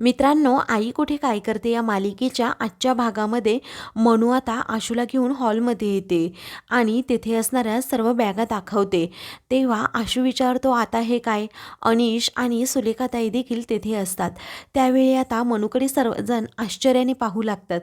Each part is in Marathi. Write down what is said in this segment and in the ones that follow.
मित्रांनो आई कुठे काय करते या मालिकेच्या आजच्या भागामध्ये? मनू आता आशूला घेऊन हॉलमध्ये येते आणि तेथे असणाऱ्या सर्व बॅगा दाखवते. तेव्हा आशू विचारतो आता हे काय? अनिश आणि सुलेखाताई देखील तेथे असतात. त्यावेळी आता मनूकडे सर्वजण आश्चर्याने पाहू लागतात.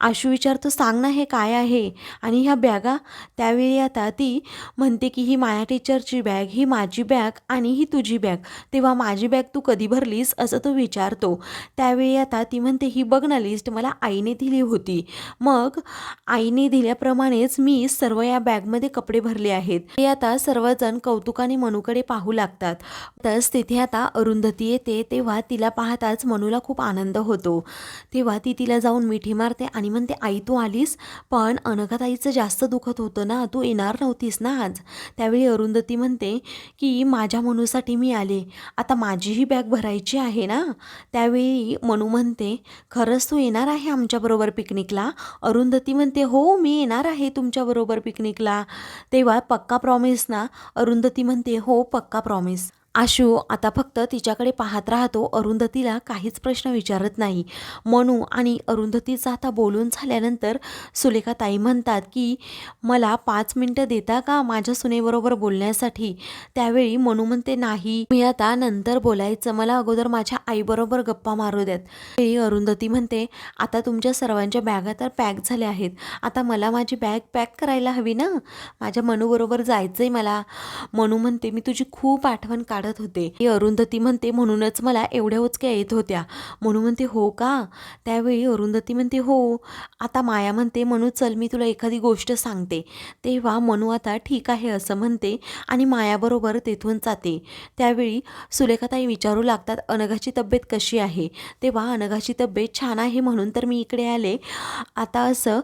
आशू विचारतो सांग ना हे काय आहे आणि ह्या बॅगा? त्यावेळी आता ती म्हणते की ही माया टीचरची बॅग ही माझी बॅग आणि ही तुझी बॅग. तेव्हा माझी बॅग तू कधी भरलीस? असं तो विचारतो. त्यावेळी आता ती म्हणते ही बघ ना लिस्ट मला आईने दिली होती. मग आईने दिल्याप्रमाणेच मी सर्व या बॅगमध्ये कपडे भरले आहेत. ते आता सर्वजण कौतुकाने मनूकडे पाहू लागतात. तस तिथे आता अरुंधती येते तेव्हा तिला पाहताच मनूला खूप आनंद होतो. तेव्हा ती तिला जाऊन मिठी मारते आणि म्हणते आई तू आलीस? पण अनघाताईचं जास्त दुखत होतं ना तू येणार नव्हतीस ना आज? त्यावेळी अरुंधती म्हणते की माझ्या मनूसाठी मी आले. आता माझीही बॅग भरायची आहे ना? त्यावेळी मनू म्हणते खरंच तू येणार आहे आमच्याबरोबर पिकनिकला? अरुंधती म्हणते हो मी येणार आहे तुमच्याबरोबर पिकनिकला. तेव्हा पक्का प्रॉमिस ना? अरुंधती म्हणते हो पक्का प्रॉमिस आशू आता फक्त तिच्याकडे पाहत राहतो. अरुंधतीला काहीच प्रश्न विचारत नाही. मनू आणि अरुंधतीचा आता बोलून झाल्यानंतर सुलेखा ताई म्हणतात की मला पाच मिनटं देता का माझ्या सुनेबरोबर बोलण्यासाठी? त्यावेळी मनू म्हणते नाही मी आता नंतर बोलायचं. मला अगोदर माझ्या आईबरोबर गप्पा मारू द्यात. वेळी अरुंधती म्हणते आता तुमच्या सर्वांच्या बॅगा तर पॅक झाल्या आहेत. आता मला माझी बॅग पॅक करायला हवी ना? माझ्या मनूबरोबर जायचंय मला. मनू म्हणते मी तुझी खूप आठवण काढत होते. ही अरुंधती म्हणते म्हणूनच मला एवढ्या उचक्या येत होत्या. म्हणू म्हणते हो का? त्यावेळी अरुंधती म्हणते हो. आता माया म्हणते म्हणू चल मी तुला एखादी गोष्ट सांगते. तेव्हा मनू आता ठीक आहे असं म्हणते आणि मायाबरोबर तेथून जाते. त्यावेळी सुलेखाताई विचारू लागतात अनघाची तब्येत कशी आहे? तेव्हा अनघाची तब्येत छान आहे म्हणून तर मी इकडे आले. आता असं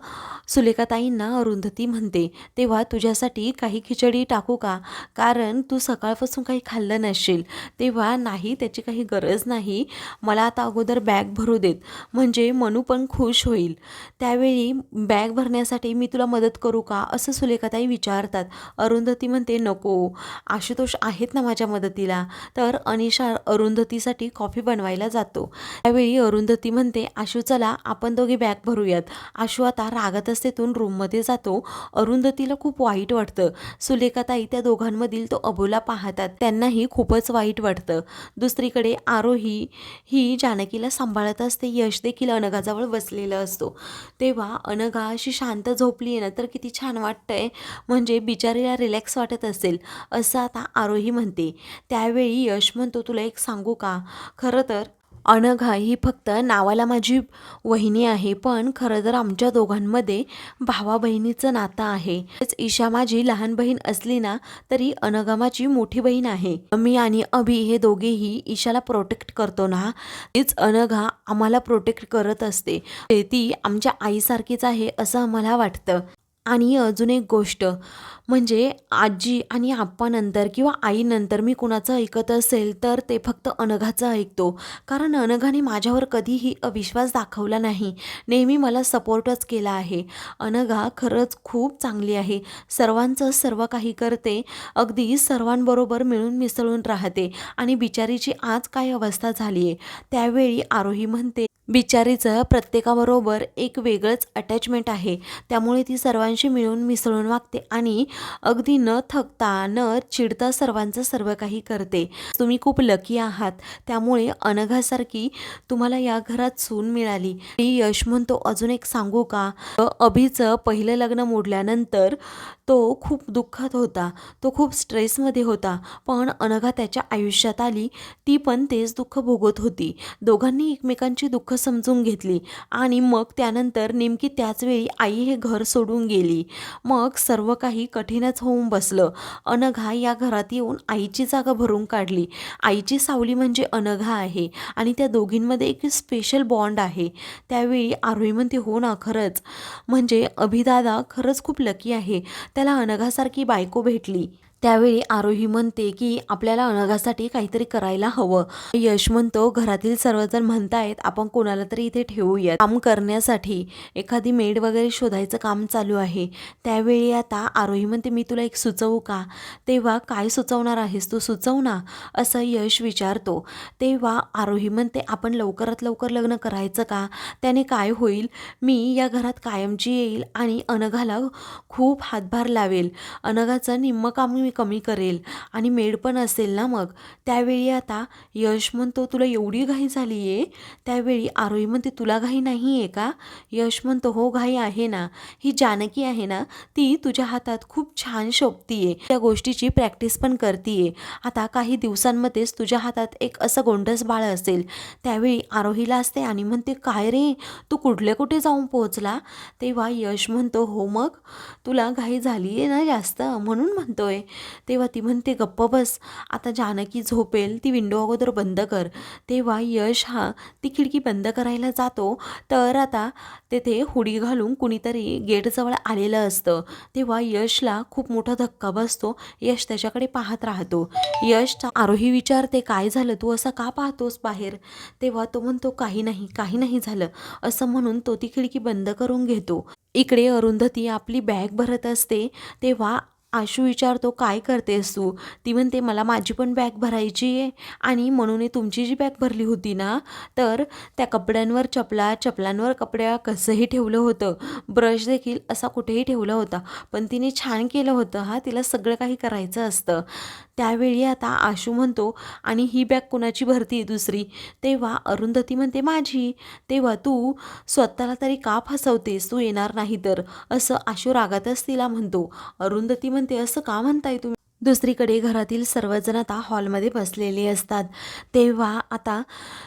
सुलेखाताईंना अरुंधती म्हणते तेव्हा तुझ्यासाठी काही खिचडी टाकू का? कारण तू सकाळपासून काही खाल्लं नाही नसशील तेव्हा नाही त्याची काही गरज नाही. मला आता अगोदर बॅग भरू देत. म्हणजे मनू पण खुश होईल. त्यावेळी बॅग भरण्यासाठी मी तुला मदत करू का? असं सुलेखाताई विचारतात. अरुंधती म्हणते नको. आशुतोष आहेत ना माझ्या मदतीला. तर अनिशा अरुंधतीसाठी कॉफी बनवायला जातो. त्यावेळी अरुंधती म्हणते आशू चला. आपण दोघे बॅग भरूयात. आशू आता रागातच तेथून रूममध्ये जातो. अरुंधतीला खूप वाईट वाटतं. सुलेखाताई त्या दोघांमधील तो अबोला पाहतात. त्यांनाही खूपच वाईट वाटतं. दुसरीकडे आरोही ही जानकीला सांभाळत असते. यश देखील अनघाजवळ बसलेला असतो. तेव्हा अनघा अशी शांत झोपली आहे ना तर किती छान वाटतंय. म्हणजे बिचारीला रिलॅक्स वाटत असेल असं आता आरोही म्हणते. त्यावेळी यश म्हणतो तुला एक सांगू का? खरं तर अनघा ही फक्त नावाला माझी वहिनी आहे पण खरं तर आमच्या दोघांमध्ये भावा बहिणीचं नातं आहे. ईशा माझी लहान बहीण असली ना तरी अनघा माझी मोठी बहीण आहे. मी आणि अभि हे दोघेही ईशाला प्रोटेक्ट करतो ना तीच अनघा आम्हाला प्रोटेक्ट करत असते. ती आमच्या आईसारखीच आहे असं आम्हाला वाटतं. आणि अजून एक गोष्ट म्हणजे आजी आणि आप्पानंतर किंवा आईनंतर मी कुणाचं ऐकत असेल तर ते फक्त अनघाचं ऐकतो. कारण अनघाने माझ्यावर कधीही अविश्वास दाखवला नाही. नेहमी मला सपोर्टच केला आहे. अनघा खरंच खूप चांगली आहे. सर्वांचं सर्व काही करते. अगदी सर्वांबरोबर मिळून मिसळून राहते. आणि बिचारीची आज काय अवस्था झाली आहे त्यावेळी आरोही म्हणते बिचारीचं प्रत्येकाबरोबर एक वेगळंच अटॅचमेंट आहे. त्यामुळे ती सर्वांशी मिळून मिसळून वागते आणि अगदी न थकता न चिडता सर्वांचं सर्व काही करते. तुम्ही खूप लकी आहात. त्यामुळे अनघासारखी तुम्हाला या घरात सून मिळाली. यश म्हणतो अजून एक सांगू का? अभिचं पहिलं लग्न मोडल्यानंतर तो खूप दुःखात होता. तो खूप स्ट्रेसमध्ये होता. पण अनघा त्याच्या आयुष्यात आली. ती पण तेच दुःख भोगत होती. दोघांनी एकमेकांची दुःख समजून घेतली. आणि मग त्यानंतर नेमकी त्याचवेळी आई हे घर सोडून गेली. मग सर्व काही कठीणच होऊन बसलं. अनघा या घरात येऊन आईची जागा भरून काढली. आईची सावली म्हणजे अनघा आहे. आणि त्या दोघींमध्ये एक स्पेशल बॉन्ड आहे. त्यावेळी आरोही म्हणते हो ना खरंच. म्हणजे अभिदादा खरंच खूप लकी आहे. त्याला अनघासारखी बायको भेटली. त्यावेळी आरोही म्हणते की आपल्याला अनघासाठी काहीतरी करायला हवं. यश म्हणतो घरातील सर्वजण म्हणतायत आपण कोणाला तरी इथे ठेवूयात. काम करण्यासाठी एखादी मेड वगैरे शोधायचं काम चालू आहे. त्यावेळी आता आरोही म्हणते मी तुला एक सुचवू का? तेव्हा काय सुचवणार आहेस तू? सुचव ना असं यश विचारतो. तेव्हा आरोही म्हणते आपण लवकरात लवकर लग्न करायचं का? त्याने काय होईल? मी या घरात कायमची येईल आणि अनघाला खूप हातभार लावेल. अनघाचं निम्मं काम मी कमी करेल आणि मेड पण असेल ना मग. त्यावेळी आता यश म्हणतो तुला एवढी घाई झाली आहे त्यावेळी आरोही म्हणते तुला घाई नाही आहे का? यश म्हणतो हो घाई आहे ना. ही जानकी आहे ना ती तुझ्या हातात खूप छान शोभतीये. त्या गोष्टीची प्रॅक्टिस पण करतीये. आता काही दिवसांमध्येच तुझ्या हातात एक असं गोंडस बाळ असेल. त्यावेळी आरोहीला असते आणि म्हणते काय रे? तू कुठले कुठे जाऊन पोहोचला? तेव्हा यश म्हणतो हो मग तुला घाई झाली आहे ना जास्त म्हणून म्हणतोय. तेव्हा ती म्हणते गप्प बस आता जानकी झोपेल ती विंडो अगोदर बंद कर. तेव्हा यश हा ती खिडकी बंद करायला जातो तर आता तेथे हुडी घालून कुणीतरी गेटजवळ आलेलं असतं. तेव्हा यशला खूप मोठा धक्का बसतो यश त्याच्याकडे पाहत राहतो. यश आरोही विचारते काय झालं? तू असा का पाहतोस बाहेर? तेव्हा तो म्हणतो काही नाही काही नाही झालं. असं म्हणून तो ती खिडकी बंद करून घेतो. इकडे अरुंधती आपली बॅग भरत असते तेव्हा आशू विचारतो काय करतेस तू? ती म्हणते मला माझी पण बॅग भरायची आहे आणि म्हणून तुमची जी बॅग भरली होती ना तर त्या कपड्यांवर चपला चपलांवर कपड्या कसंही ठेवलं होतं. ब्रश देखील असा कुठेही ठेवला होता. पण तिने छान केलं होतं हा तिला सगळं काही करायचं असतं. त्यावेळी आता आशू म्हणतो आणि ही बॅग कुणाची भरती दुसरी? तेव्हा अरुंधती म्हणते माझी. तेव्हा तू स्वतःला तरी का फसवतेस? तू येणार नाही तर. असं आशू रागातच तिला म्हणतो. अरुंधती म्हणते असं का म्हणताय तुम्ही? दुसरीकडे घरातील सर्वजण आता हॉलमध्ये बसलेले असतात. तेव्हा आता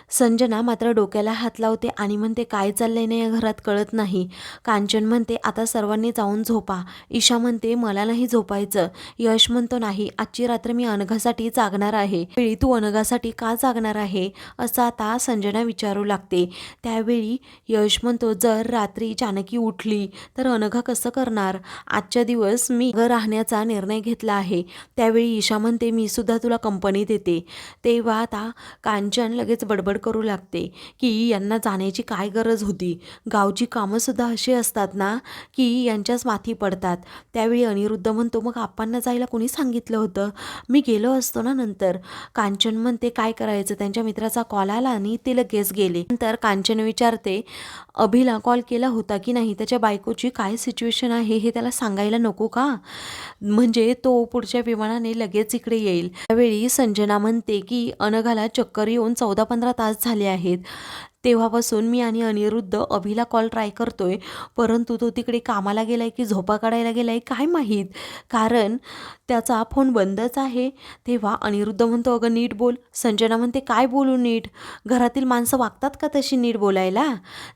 संजना मात्र डोक्याला हात लावते आणि म्हणते काय चाललंय ना या घरात कळत नाही. कांचन म्हणते आता सर्वांनी जाऊन झोपा. ईशा म्हणते मला नाही झोपायचं. यश म्हणतो नाही आजची रात्र मी अनघासाठी जागणार आहे. वेळी तू अनघासाठी का जागणार आहे? असं आता संजना विचारू लागते. त्यावेळी यश म्हणतो जर रात्री जानकी उठली तर अनघा कसं करणार? आजच्या दिवस मी घर राहण्याचा निर्णय घेतला आहे. त्यावेळी ईशा म्हणते मी सुद्धा तुला कंपनी देते. तेव्हा आता कांचन लगेच बडबड करू लागते की यांना जाण्याची काय गरज होती. गावची कामंसुद्धा अशी असतात ना की यांच्याच माथी पडतात. त्यावेळी अनिरुद्ध म्हणतो मग आप्पांना जायला कोणी सांगितलं होतं? मी गेलो असतो ना नंतर. कांचन म्हणते काय करायचं? त्यांच्या मित्राचा कॉल आला आणि ते लगेच गेले. नंतर कांचन विचारते अभिला कॉल केला होता की नाही? त्याच्या बायकोची काय सिच्युएशन आहे हे त्याला सांगायला नको का? म्हणजे तो पुढच्या विमानाने लगेच इकडे येईल. त्यावेळी संजना म्हणते की अनघाला चक्कर येऊन चौदा पंधरा तास झाले आहेत. तेव्हापासून मी आणि अनिरुद्ध अभिला कॉल ट्राय करतोय. परंतु तो तिकडे कामाला गेलाय की झोपा काढायला गेलाय काय माहीत? कारण त्याचा फोन बंदच आहे. तेव्हा अनिरुद्ध म्हणतो अगं नीट बोल. संजना म्हणते काय बोलू नीट? घरातील माणसं वागतात का तशी नीट बोलायला?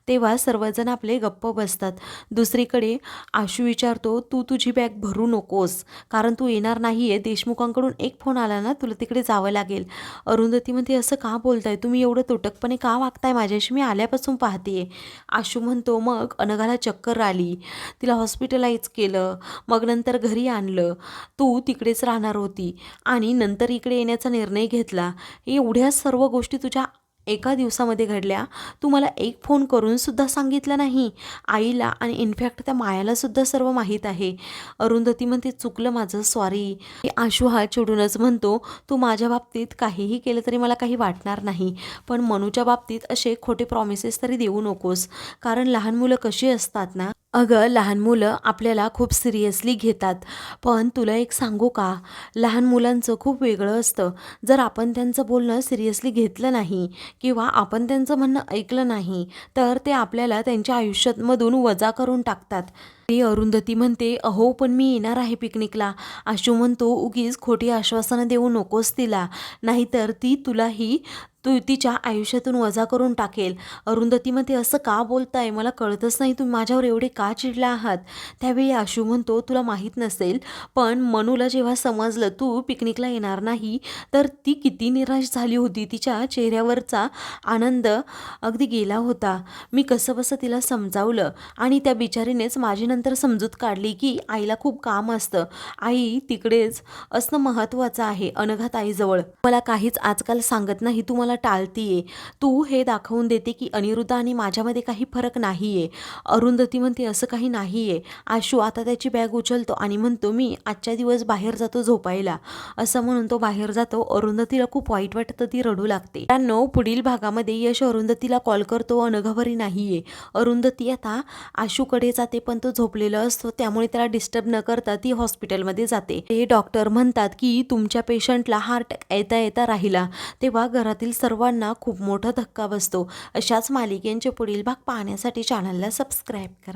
तेव्हा सर्वजण आपले गप्प बसतात. दुसरीकडे आशू विचारतो तू तुझी बॅग भरू नकोस. कारण तू येणार नाही आहे देशमुखांकडून एक फोन आला ना तुला तिकडे जावं लागेल. अरुंधती म्हणते असं का बोलताय? तुम्ही एवढं तुटकपणे का वागताय माझ्याशी मी आल्यापासून पाहते आशू म्हणतो मग अनघाला चक्कर आली. तिला हॉस्पिटलाइज केलं. मग नंतर घरी आणलं. तू तिकडेच राहणार होती आणि नंतर इकडे येण्याचा निर्णय घेतला. एवढ्या सर्व गोष्टी तुझ्या एका दिवसामध्ये घडल्या. तू मला एक फोन करूनसुद्धा सांगितलं नाही. आईला आणि इनफॅक्ट त्या मायालासुद्धा सर्व माहीत आहे. अरुंधती म्हणते चुकलं माझं सॉरी आशू हा चिडूनच म्हणतो तू माझ्या बाबतीत काहीही केलं तरी मला काही वाटणार नाही. पण मनूच्या बाबतीत असे खोटे प्रॉमिसेस तरी देऊ नकोस. कारण लहान मुलं कशी असतात ना अगं लहान मुलं आपल्याला खूप सिरियसली घेतात. पण तुला एक सांगू का? लहान मुलांचं खूप वेगळं असतं. जर आपण त्यांचं बोलणं सिरियसली घेतलं नाही किंवा आपण त्यांचं म्हणणं ऐकलं नाही तर ते आपल्याला त्यांच्या आयुष्यामधून वजा करून टाकतात. ती अरुंधती म्हणते अहो पण मी येणार आहे पिकनिकला. आशू म्हणतो उगीच खोटी आश्वासनं देऊ नकोस तिला नाहीतर ती तुलाही तू तिच्या आयुष्यातून वजा करून टाकेल. अरुंधती म्हणते असं का बोलताय? मला कळतच नाही तुम्ही माझ्यावर एवढे का चिडला आहात? त्यावेळी आशू म्हणतो तुला माहीत नसेल पण मनूला जेव्हा समजलं तू पिकनिकला येणार नाही तर ती किती निराश झाली होती. तिच्या चेहऱ्यावरचा आनंद अगदी गेला होता. मी कसं बसं तिला समजावलं आणि त्या बिचारीनेच माझी त्यानंतर समजूत काढली की आईला खूप काम असतं. आई तिकडेच असणं महत्त्वाचं आहे अनघात आईजवळ. मला काहीच आजकाल सांगत नाही तू मला टाळतीये. तू हे दाखवून देते की अनिरुद्ध आणि माझ्यामध्ये काही फरक नाही आहे अरुंधती म्हणते असं काही नाही आहे आशू आता त्याची बॅग उचलतो आणि म्हणतो मी आजच्या दिवस बाहेर जातो झोपायला. असं म्हणून तो बाहेर जातो. अरुंधतीला खूप वाईट वाटतं ती रडू लागते. त्यांनो पुढील भागामध्ये यश अरुंधतीला कॉल करतो अनघावरी नाहीये. अरुंधती आता आशूकडे जाते पण तो झोपलेलं असतो त्यामुळे त्याला डिस्टर्ब न करता ती हॉस्पिटलमध्ये जाते. ते डॉक्टर म्हणतात की तुमच्या पेशंटला हार्ट येता येता राहिला. तेव्हा घरातील सर्वांना खूप मोठा धक्का बसतो. अशाच मालिकेंचे पुढील भाग पाहण्यासाठी चॅनलला सबस्क्राईब करा.